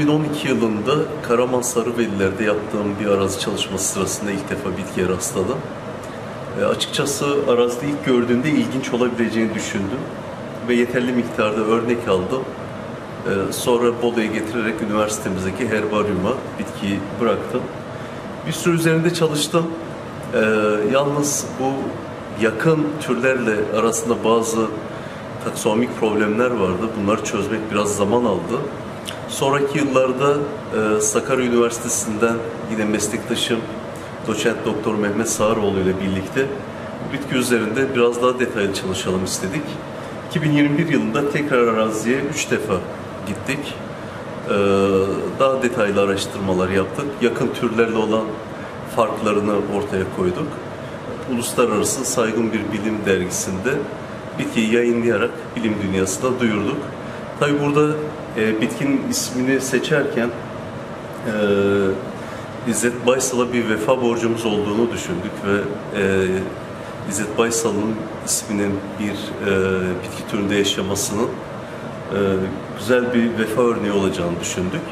2012 yılında Karaman Sarıveliler'de yaptığım bir arazi çalışması sırasında ilk defa bitkiye rastladım. E, açıkçası arazide ilk gördüğümde ilginç olabileceğini düşündüm ve yeterli miktarda örnek aldım. E, sonra Bolu'ya getirerek üniversitemizdeki herbaryuma bitkiyi bıraktım. Bir süre üzerinde çalıştım. E, yalnız bu yakın türlerle arasında bazı taksonomik problemler vardı. Bunları çözmek biraz zaman aldı. Sonraki yıllarda e, Sakarya Üniversitesi'nden yine meslektaşım doçent doktor Mehmet Sağaroğlu ile birlikte bitki üzerinde biraz daha detaylı çalışalım istedik. 2021 yılında tekrar araziye 3 defa gittik. Ee, daha detaylı araştırmalar yaptık. Yakın türlerle olan farklarını ortaya koyduk. Uluslararası saygın bir bilim dergisinde bitkiyi yayınlayarak bilim dünyasına duyurduk. Tabi burada e, bitkinin ismini seçerken e, İzzet Baysal'a bir vefa borcumuz olduğunu düşündük ve e, İzzet Baysal'ın isminin bir e, bitki türünde yaşamasının e, güzel bir vefa örneği olacağını düşündük.